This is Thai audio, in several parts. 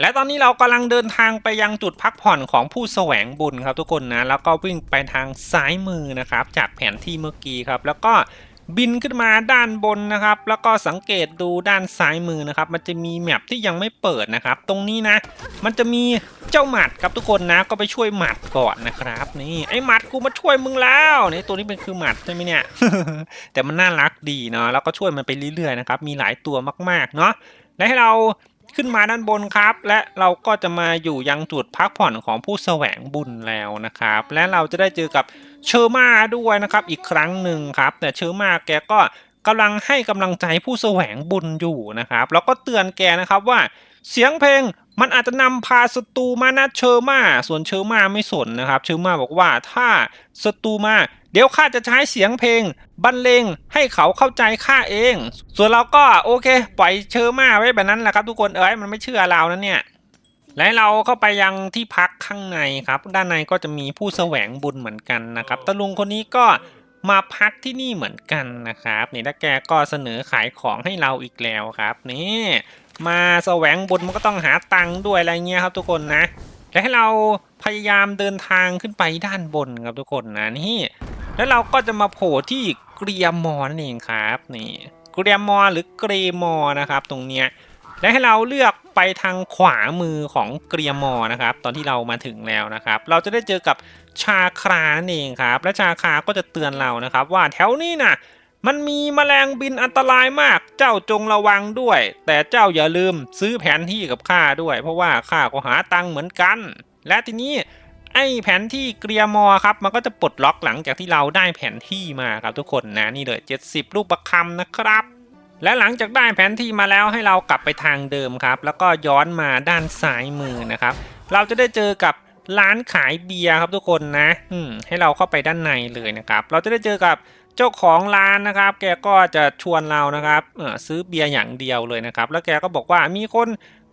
และตอนนี้เรากำลังเดินทางไปยังจุดพักผ่อนของผู้แสวงบุญครับทุกคนนะ แล้วก็วิ่งไปทางซ้ายมือนะครับ จากแผนที่เมื่อกี้ครับ แล้วก็บินขึ้นมาด้านบนนะครับ แล้วก็สังเกตดูด้านซ้ายมือนะครับ มันจะมีแมปที่ยังไม่เปิดนะครับ ตรงนี้นะ มันจะมีเจ้าหมัดครับทุกคนนะ ก็ไปช่วยหมัดก่อนนะครับ นี่ไอ้หมัดกูมาช่วยมึงแล้วนี่ตัวนี้เป็นคือหมัดใช่ไหมเนี่ย แต่มันน่ารักดีเนาะ แล้วก็ช่วยมันไปเรื่อยๆนะครับ มีหลายตัวมากๆเนาะ และให้เรา ขึ้นมาด้านบนครับ และเราก็จะมาอยู่ยังจุดพักผ่อนของผู้แสวงบุญแล้วนะครับ และเราจะได้เจอกับเชอร์มาด้วยนะครับ อีกครั้งหนึ่งครับ แต่เชอร์มาแกก็กำลังให้กำลังใจผู้แสวงบุญอยู่นะครับ แล้วก็เตือนแกนะครับว่า เสียงเพลงมันอาจจะนำพาศัตรูมานะเชอร์มา ส่วนเชอร์มาไม่สนนะครับ เชอร์มาบอกว่าถ้าศัตรูมา เดี๋ยวข้าจะใช้เสียงเพลงบรรเลงให้เขาเข้าใจข้าเอง ส่วนเราก็โอเค ปล่อยเชอร์มาไว้แบบนั้นแหละครับทุกคนเอ้ยมันไม่เชื่อเรานะเนี่ยและเราเข้าไปยังที่พักข้างในครับ ด้านในก็จะมีผู้แสวงบุญเหมือนกันนะครับตาลุงคนนี้ก็มาพักที่นี่เหมือนกันนะครับนี่แล้วแกก็เสนอขายของให้เราอีกแล้วครับนี่ มาแสวงบุญมันก็ต้องหาตังค์ด้วยอะไรเงี้ยครับทุกคนนะและให้เราพยายามเดินทางขึ้นไปด้านบนครับทุกคนนะนี่ แล้วเราก็จะมาโผล่ที่เกรียมอนั่นเองครับนี่เกรียมอหรือเกรมอนะครับ ตรงเนี้ยและให้เราเลือกไปทางขวามือของเกรียมอนะครับ ตอนที่เรามาถึงแล้วนะครับ เราจะได้เจอกับชาครานั่นเองครับ และชาคราก็จะเตือนเรานะครับ ว่าแถวนี้นะ มันมีแมลงบินอันตรายมาก เจ้าจงระวังด้วย แต่เจ้าอย่าลืมซื้อแผนที่กับข้าด้วย เพราะว่าข้าก็หาตังค์เหมือนกัน และทีนี้ไอ้แผนที่เกรียมอครับมันก็จะปลดล็อกหลังจากที่เราได้แผนที่มาครับทุกคนนะนี่เลย 70 ลูกประคำนะครับ และหลังจากได้แผนที่มาแล้วให้เรากลับไปทางเดิมครับ แล้วก็ย้อนมาด้านซ้ายมือนะครับ เราจะได้เจอกับร้านขายเบียร์ครับทุกคนนะ อืมให้เราเข้าไปด้านในเลยนะครับ เราจะได้เจอกับ เจ้าของร้านนะครับ แกก็จะชวนเรานะครับซื้อเบียร์อย่างเดียวเลยนะครับ แล้วแกก็บอกว่ามีคน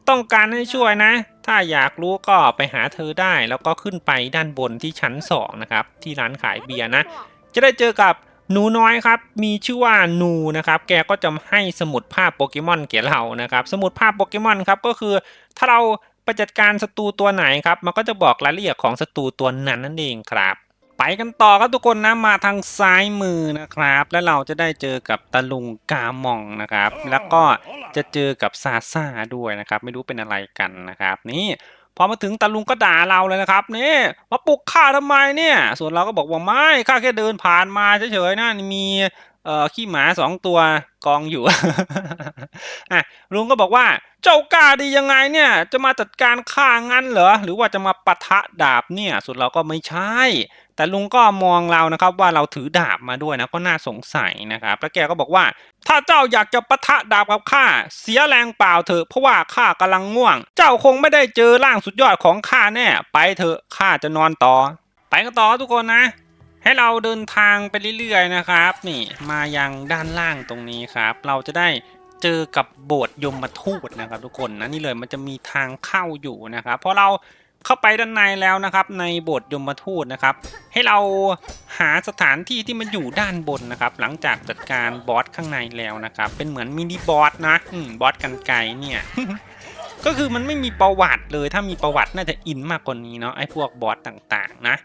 ต้องการให้ช่วยนะ ถ้าอยากรู้ก็ไปหาเธอได้ แล้วก็ขึ้นไปด้านบนที่ชั้น2นะครับที่ร้านขายเบียร์นะ จะได้เจอกับหนูน้อยครับ มีชื่อว่านูนะครับ แกก็จะให้สมุดภาพโปเกมอนแก่เรานะครับ สมุดภาพโปเกมอนครับก็คือถ้าเราไปจัดการศัตรูตัวไหนครับ มันก็จะบอกรายละเอียดของศัตรูตัวนั้นนั่นเองครับ ไปกันต่อครับทุกคนนะมาทางซ้ายมือนะครับ แล้วเราจะได้เจอกับตะลุงกามองนะครับ แล้วก็จะเจอกับซาซ่าด้วยนะครับ ไม่รู้เป็นอะไรกันนะครับ นี่พอมาถึงตะลุงก็ด่าเราเลยนะครับนี่มาปลุกข้าทำไมเนี่ย ส่วนเราก็บอกว่าไม่ข้าแค่เดินผ่านมาเฉยๆนะมีเอ่อขี้หมาสองตัวกองอยู่อะลุงก็บอกว่าเจ้ากล้าดียังไงเนี่ย จะมาจัดการข้างั้นเหรอหรือว่าจะมาปะทะดาบเนี่ยส่วนเราก็ไม่ใช่ แต่ลุงก็มองเรานะครับว่าเราถือดาบมาด้วยนะก็น่าสงสัยนะครับ แล้วแกก็บอกว่า ถ้าเจ้าอยากจะปะทะดาบกับข้าเสียแรงเปล่าเถอะเพราะว่าข้ากำลังง่วง เจ้าคงไม่ได้เจอร่างสุดยอดของข้าแน่ไปเถอะข้าจะนอนต่อ ไปกันต่อทุกคนนะ ให้เราเดินทางไปเรื่อยๆนะครับ นี่มายังด้านล่างตรงนี้ครับ เราจะได้เจอกับโบสถ์ยมทูตนะครับทุกคนนะนี่เลยมันจะมีทางเข้าอยู่นะครับพอเรา เข้าไปด้านในแล้วนะครับ ในโบสถ์ยมทูตนะครับ ให้เราหาสถานที่ที่มันอยู่ด้านบนนะครับ หลังจากจัดการบอสข้างในแล้วนะครับ เป็นเหมือนมินิบอสนะอืมบอสกันไกลเนี่ย ก็คือมันไม่มีประวัติเลย ถ้ามีประวัติน่าจะอินมากกว่านี้เนาะไอ้พวกบอสต่างๆ นะ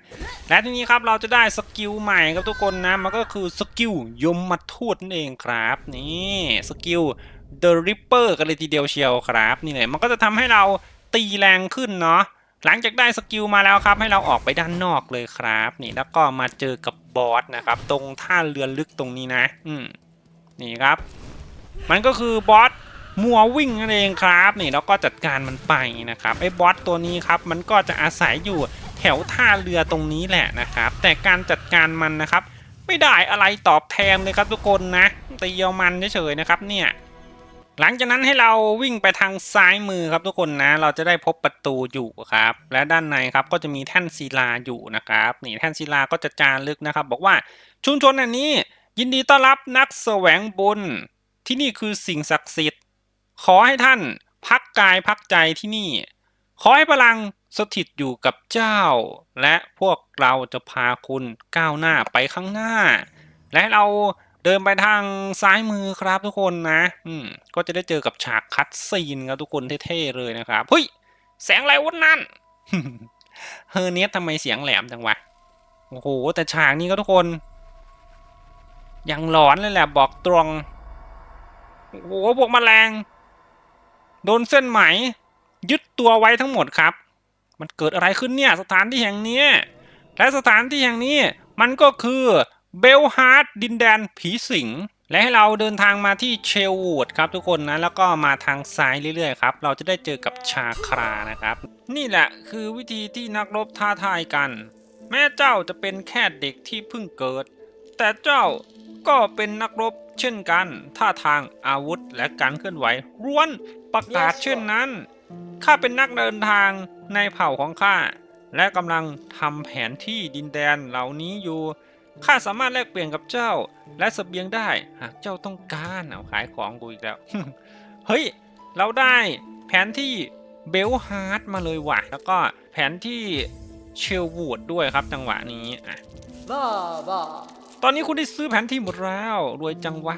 และทีนี้ครับเราจะได้สกิลใหม่ครับทุกคนนะมันก็คือสกิลยมมาทูตนั่นเองครับนี่สกิล The Ripper กันเลยทีเดียวเชียวครับ นี่เลยมันก็จะทำให้เราตีแรงขึ้นเนาะ หลังจากได้สกิลมาแล้วครับให้เราออกไปด้านนอกเลยครับนี่แล้วก็มาเจอกับบอสนะครับ ตรงท่าเรือลึกตรงนี้นะ อืมนี่ครับ มันก็คือบอสมัววิ่งนั่นเองครับนี่แล้วก็จัดการมันไปนะครับไอ้บอสตัวนี้ครับ มันก็จะอาศัยอยู่แถวท่าเรือตรงนี้แหละนะครับ แต่การจัดการมันนะครับ ไม่ได้อะไรตอบแทนเลยครับทุกคนนะตีเอามันเฉยๆนะครับเนี่ย หลังจากนั้นให้เราวิ่งไปทางซ้ายมือครับทุกคนนะ เราจะได้พบประตูอยู่ครับ และด้านในครับก็จะมีแท่นศิลาอยู่นะครับนี่แท่นศิลาก็จะจารึกนะครับ บอกว่าชุมชนอันนี้ ยินดีต้อนรับนักแสวงบุญที่นี่คือสิ่งศักดิ์สิทธิ์ ขอให้ท่านพักกายพักใจที่นี่ ขอให้พลังสถิตอยู่กับเจ้า และพวกเราจะพาคุณก้าวหน้าไปข้างหน้า และเรา เดินไปทางซ้ายมือครับทุกคนนะ อืม ก็จะได้เจอกับฉากคัดซีนครับทุกคนเท่ๆเลยนะครับเฮ้ยแสงอะไรวะนั่นเฮอร์เนสทำไมเสียงแหลมจังวะโอ้โหแต่ฉากนี้ก็ทุกคนยังหลอนเลยแหละบอกตรงโอ้โหพวกแมลง โดนเส้นไหม ยึดตัวไว้ทั้งหมดครับ มันเกิดอะไรขึ้นเนี่ยสถานที่แห่งนี้ และสถานที่แห่งนี้ มันก็คือ เบลฮาร์ดดินแดนผีสิง และให้เราเดินทางมาที่เชลวูดครับทุกคนนะ แล้วก็มาทางซ้ายเรื่อยๆครับ เราจะได้เจอกับชาครานะครับ นี่แหละคือวิธีที่นักรบท้าทายกัน แม้เจ้าจะเป็นแค่เด็กที่เพิ่งเกิด แต่เจ้าก็เป็นนักรบเช่นกันท่าทางอาวุธและการเคลื่อนไหวร้วนประกาศเช่นนั้นข้าเป็นนักเดินทางในเผ่าของข้าและกำลังทำแผนที่ดินแดนเหล่านี้อยู่ ข้าสามารถแลกเปลี่ยนกับเจ้า และเสบียงได้ หากเจ้าต้องการเอาขายของกูอีกแล้ว เฮ้ย เราได้แผนที่เบลฮาร์ดมาเลยว่ะ แล้วก็แผนที่เชลวูดด้วยครับจังหวะนี้อะบ้าบ้าตอนนี้คุณได้ซื้อแผนที่หมดแล้วรวยจังวะ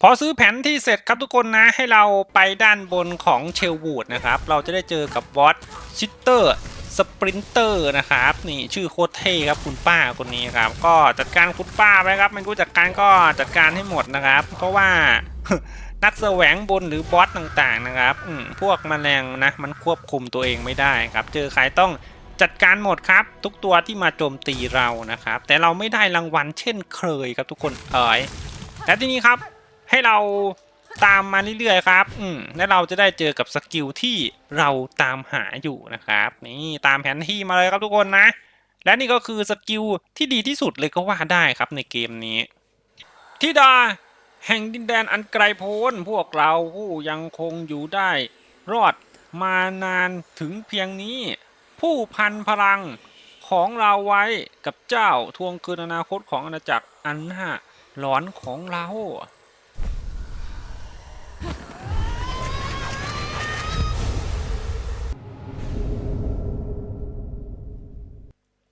พอซื้อแผนที่เสร็จครับทุกคนนะให้เราไปด้านบนของเชลวูดนะครับ เราจะได้เจอกับบอสชิตเตอร์ สปรินเตอร์นะครับนี่ชื่อโคตรเท่ครับคุณป้าคนนี้ครับ ก็จัดการคุณป้าไปครับไม่รู้จัดการก็จัดการให้หมดนะครับ เพราะว่านักแสวงบนหรือบอสต่างๆนะครับพวกแมลงนะมันควบคุมตัวเองไม่ได้ครับ เจอใครต้องจัดการหมดครับ ทุกตัวที่มาโจมตีเรานะครับ แต่เราไม่ได้รางวัลเช่นเคยครับทุกคนเอ๋ยและทีนี้ครับให้เรา ตามมาเรื่อยๆครับ อืมและเราจะได้เจอกับสกิลที่เราตามหาอยู่นะครับ นี่ตามแผนที่มาเลยครับทุกคนนะ และนี่ก็คือสกิลที่ดีที่สุดเลยก็ว่าได้ครับในเกมนี้ทิดาแห่งดินแดนอันไกลโพ้นพวกเราผู้ยังคงอยู่ได้รอดมานานถึงเพียงนี้ ผู้พันพลังของเราไว้กับเจ้าทวงคืนอนาคตของอาณาจักรอันน่าหลอนของเรา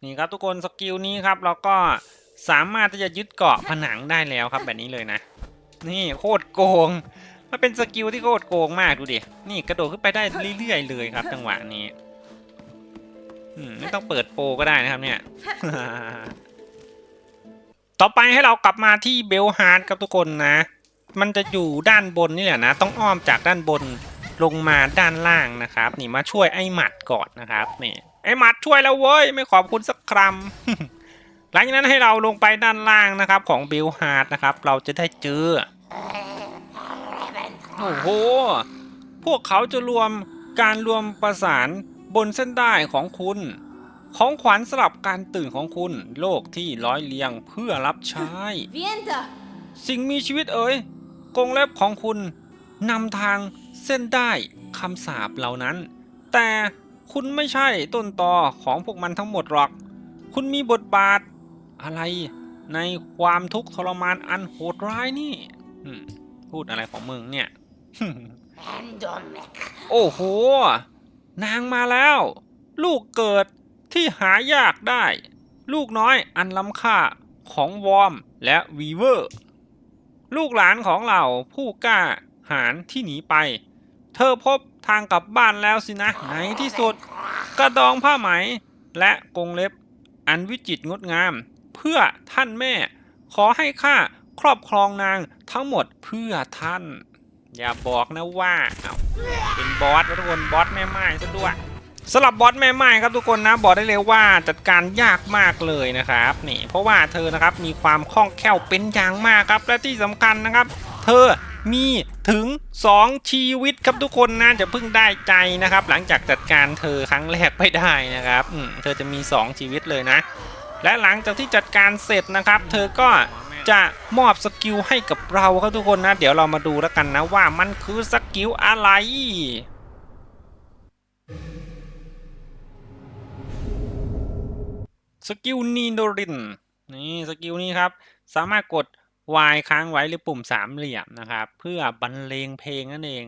นี่ครับทุกคนสกิลนี้ครับเราก็สามารถที่จะยึดเกาะผนังได้แล้วครับแบบนี้เลยนะ นี่โคตรโกงมันเป็นสกิลที่โคตรโกงมากดูดินี่กระโดดขึ้นไปได้เรื่อยๆเลยครับจังหวะนี้ไม่ต้องเปิดโปรก็ได้นะครับเนี่ย ต่อไปให้เรากลับมาที่เบลฮาร์ดครับทุกคนนะ มันจะอยู่ด้านบนนี่แหละนะ ต้องอ้อมจากด้านบนลงมาด้านล่างนะครับ นี่มาช่วยไอ้หมัดก่อนนะครับนี่ ไอ้หมัดช่วยแล้วเว้ย ไม่ขอบคุณสักคำหลังจากนั้นให้เราลงไปด้านล่างนะครับ ของเบลฮาร์ดนะครับ เราจะได้เจอ โอ้โห พวกเขาจะรวมการรวมประสานบนเส้นได้ของคุณ ของขวัญสำหรับการตื่นของคุณ โลกที่ร้อยเรียงเพื่อรับใช้ Vienta สิ่งมีชีวิตเอ๋ยกรงเล็บของคุณนำทางเส้นได้คำสาปเหล่านั้น แต่ คุณไม่ใช่ต้นตอของพวกมันทั้งหมดหรอก คุณมีบทบาทอะไรในความทุกข์ทรมานอันโหดร้ายนี่พูดอะไรของมึงเนี่ยโอ้โห นางมาแล้ว ลูกเกิดที่หายากได้ ลูกน้อยอันล้ำค่าของวอร์มและวีเวอร์ ลูกหลานของเราผู้กล้าหาญที่หนีไป เธอพบ ทางกลับบ้านแล้วสินะในที่สุด กระดองผ้าไหม และกรงเล็บ อันวิจิตรงดงาม เพื่อท่านแม่ ขอให้ข้าครอบครองนางทั้งหมดเพื่อท่าน อย่าบอกนะว่าเาเป็นบอสทุกคนบอสแม่ไม้ซะด้วยสำหรับบอสแม่ไม้ครับทุกคนนะบอกได้เลยว่าจัดการยากมากเลยนะครับนี่เพราะว่าเธอนะครับมีความคล่องแคล่วเป็นอย่างมากครับและที่สำคัญนะครับ เธอ มีถึง 2 ชีวิตครับทุกคนนะจะเพิ่งได้ใจนะครับ หลังจากจัดการเธอครั้งแรกไปได้นะครับเธอจะมี 2 ชีวิตเลยนะ และหลังจากที่จัดการเสร็จนะครับ เธอก็จะมอบสกิลให้กับเราครับทุกคนนะ เดี๋ยวเรามาดูแล้วกันนะว่ามันคือสกิลอะไรสกิลนีโดรินนี่สกิลนี้ครับ สามารถกด Y ค้างไว้หรือปุ่มสามเหลี่ยมนะครับ เพื่อบรรเลงเพลงนั่นเอง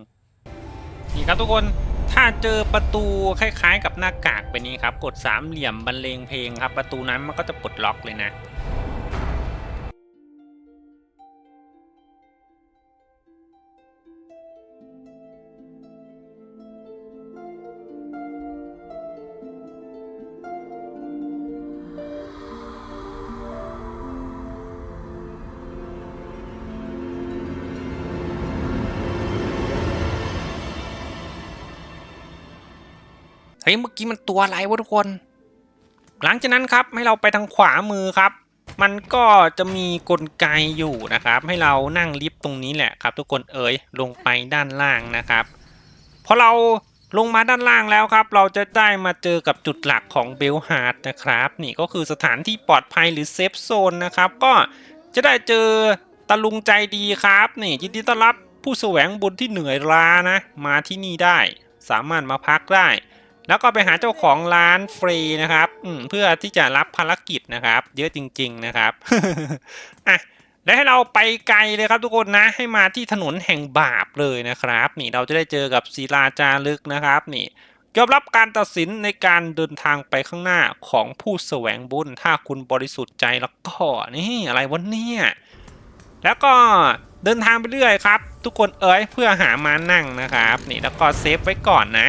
นี่ครับทุกคนถ้าเจอประตูคล้ายๆ กับหน้ากากไปนี้ครับ กดสามเหลี่ยมบรรเลงเพลงครับ ประตูนั้นมันก็จะปลดล็อกเลยนะ ฮ้ยเมื่อกี้มันตัวอะไรวะทุกคน หลังจากนั้นครับให้เราไปทางขวามือครับ มันก็จะมีกลไกอยู่นะครับ ให้เรานั่งลิฟต์ตรงนี้แหละครับ ทุกคนเอ๋ยลงไปด้านล่างนะครับพอเราลงมาด้านล่างแล้วครับ เราจะได้มาเจอกับจุดหลักของเบลฮาร์ดนะครับ นี่ก็คือสถานที่ปลอดภัยหรือเซฟโซนนะครับ ก็จะได้เจอตะลุงใจดีครับ นี่ยินดีต้อนรับผู้แสวงบุญที่เหนื่อยล้านะ มาที่นี่ได้ สามารถมาพักได้ แล้วก็ไปหาเจ้าของร้านฟรีนะครับเพื่อที่จะรับภารกิจนะครับ เยอะจริง ๆนะครับอะและให้เราไปไกลเลยครับทุกคนนะให้มาที่ถนนแห่งบาปเลยนะครับ นี่เราจะได้เจอกับศิลาจารึกนะครับนี่ยอมรับการตัดสินในการเดินทางไปข้างหน้าของผู้แสวงบุญ ถ้าคุณบริสุทธิ์ใจแล้วก็นี่อะไรวะเนี่ยแล้วก็เดินทางไปเรื่อยครับ ทุกคนเอ๋ยเพื่อหามานั่งนะครับ นี่แล้วก็เซฟไว้ก่อนนะ